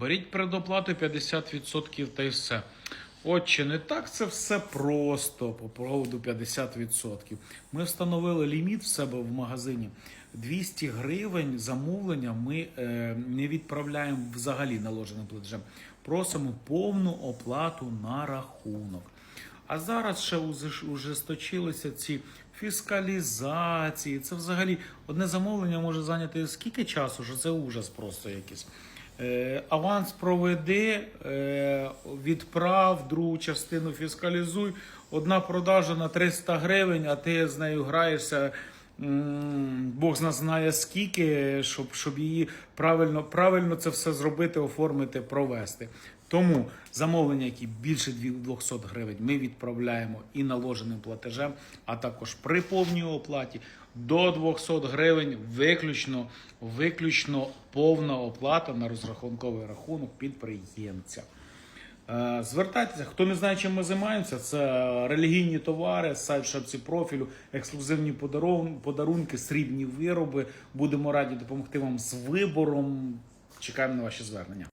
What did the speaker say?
беріть предоплату 50% та й все. Отче, не так це все просто по поводу 50%. Ми встановили ліміт в себе в магазині. 200 гривень замовлення ми е, не відправляємо взагалі наложеним платежем. Просимо повну оплату на рахунок. А зараз ще ужесточилися ці фіскалізації. Це взагалі одне замовлення може зайняти скільки часу, що це ужас просто якийсь. Е, аванс проведи, е, відправ, другу частину фіскалізуй. Одна продажа на 300 гривень, а ти з нею граєшся. Бог зна знає скільки, щоб, щоб її правильно, правильно це все зробити, оформити, провести. Тому замовлення, які більше 200 гривень, ми відправляємо і наложеним платежем, а також при повній оплаті до 200 гривень виключно, виключно повна оплата на розрахунковий рахунок підприємця. Е, Звертайтеся, хто не знає, чим ми займаємося, це релігійні товари, сайт шапці профілю, ексклюзивні подарунки, срібні вироби. Будемо раді допомогти вам з вибором. Чекаємо на ваші звернення.